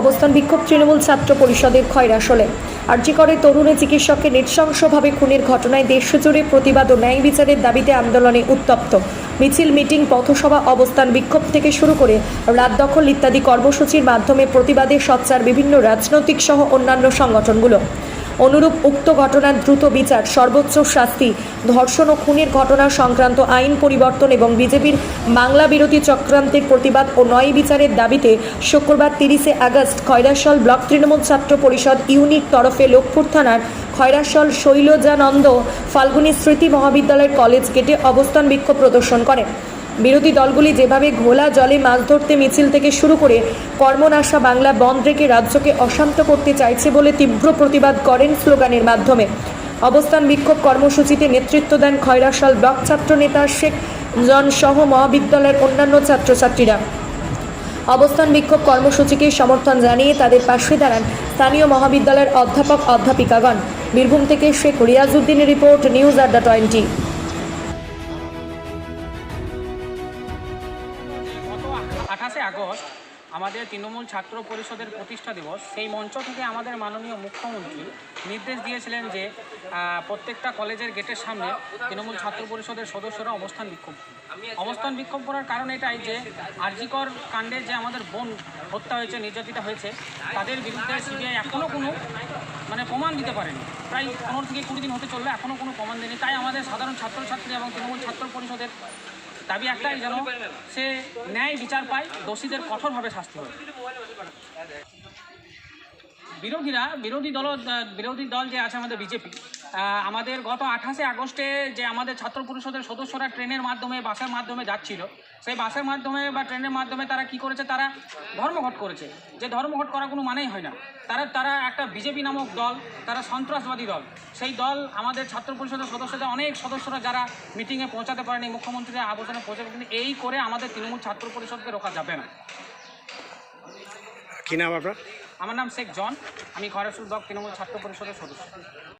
অবস্থান বিক্ষোভ তৃণমূল ছাত্র পরিষদের খয়রাসলে আর্যিকরে তরুণে চিকিৎসককে নৃশংসভাবে খুনের ঘটনায় দেশজুড়ে প্রতিবাদ ও ন্যায় বিচারের দাবিতে আন্দোলনে উত্তপ্ত। মিছিল, মিটিং, পথসভা, অবস্থান বিক্ষোভ থেকে শুরু করে রাত দখল ইত্যাদি কর্মসূচির মাধ্যমে প্রতিবাদে সচ্চার বিভিন্ন রাজনৈতিক সহ অন্যান্য সংগঠনগুলো। অনুরূপ উক্ত ঘটনার দ্রুত বিচার, সর্বোচ্চ শাস্তি, ধর্ষণ ও খুনের ঘটনা সংক্রান্ত আইন পরিবর্তন এবং বিজেপির বাংলা বিরোধী চক্রান্তের প্রতিবাদ ও নয় বিচারের দাবিতে শুক্রবার তিরিশে আগস্ট খয়রাসল ব্লক তৃণমূল ছাত্র পরিষদ ইউনিট তরফে লোকপুর থানার খয়রাসল শৈলজানন্দ ফাল্গুনী স্মৃতি মহাবিদ্যালয়ের কলেজ গেটে অবস্থান বিক্ষোভ প্রদর্শন করে বিরোধী দলগুলি যেভাবে ঘোলা জলে মাছ ধরতে মিছিল থেকে শুরু করে কর্মনাশা বাংলা বন্ধ রেখে রাজ্যকে অশান্ত করতে চাইছে বলে তীব্র প্রতিবাদ করেন স্লোগানের মাধ্যমে। অবস্থান বিক্ষোভ কর্মসূচিতে নেতৃত্ব দেন খয়রাশাল ব্লক ছাত্র নেতা শেখ জন সহ মহাবিদ্যালয়ের অন্যান্য ছাত্রছাত্রীরা। অবস্থান বিক্ষোভ কর্মসূচিকে সমর্থন জানিয়ে তাদের পাশে দাঁড়ান স্থানীয় মহাবিদ্যালয়ের অধ্যাপক অধ্যাপিকাগণ। বীরভূম থেকে শেখ রিয়াজউদ্দিনের রিপোর্ট নিউজ আড্ডা টোয়েন্টি। আঠাশে আগস্ট আমাদের তৃণমূল ছাত্র পরিষদের প্রতিষ্ঠা দিবস, সেই মঞ্চ থেকে আমাদের মাননীয় মুখ্যমন্ত্রী নির্দেশ দিয়েছিলেন যে প্রত্যেকটা কলেজের গেটের সামনে তৃণমূল ছাত্র পরিষদের সদস্যরা অবস্থান বিক্ষোভ অবস্থান বিক্ষোভ করার কারণ এটাই যে, আরজিকর কাণ্ডে যে আমাদের বোন হত্যা হয়েছে, নির্যাতিত হয়েছে, তাদের বিরুদ্ধে সিবিআই এখনও কোনো মানে প্রমাণ দিতে পারেনি। প্রায় পনেরো থেকে কুড়ি দিন হতে চললে এখনও কোনো প্রমাণ দেয়নি। তাই আমাদের সাধারণ ছাত্রছাত্রী এবং তৃণমূল ছাত্র পরিষদের দাবি একটাই যেন সে ন্যায় বিচার পায় দোষীদের কঠোরভাবে শাস্তি হয় বিরোধীরা, বিরোধী দল বিরোধী দল যে আছে আমাদের বিজেপি আমাদের গত আঠাশে আগস্টে যে আমাদের ছাত্র পরিষদের সদস্যরা ট্রেনের মাধ্যমে, বাসের মাধ্যমে যাচ্ছিল, সেই বাসের মাধ্যমে বা ট্রেনের মাধ্যমে তারা কি করেছে? তারা ধর্মঘট করেছে। যে ধর্মঘট করা কোনো মানেই হয় না। তারা তারা একটা বিজেপি নামক দল, তারা সন্ত্রাসবাদী দল। সেই দল, আমাদের ছাত্র পরিষদের সদস্যদের অনেক সদস্যরা যারা মিটিংয়ে পৌঁছাতে পারেনি, মুখ্যমন্ত্রীর আবেদনে পৌঁছাতে কিন্তু এই করে আমাদের তৃণমূল ছাত্র পরিষদকে রোকা যাবে না। কি নাম আপনার? আমার নাম শেখ জন আমি খয়রাসুল ব্লক তৃণমূল ছাত্র পরিষদের সদস্য।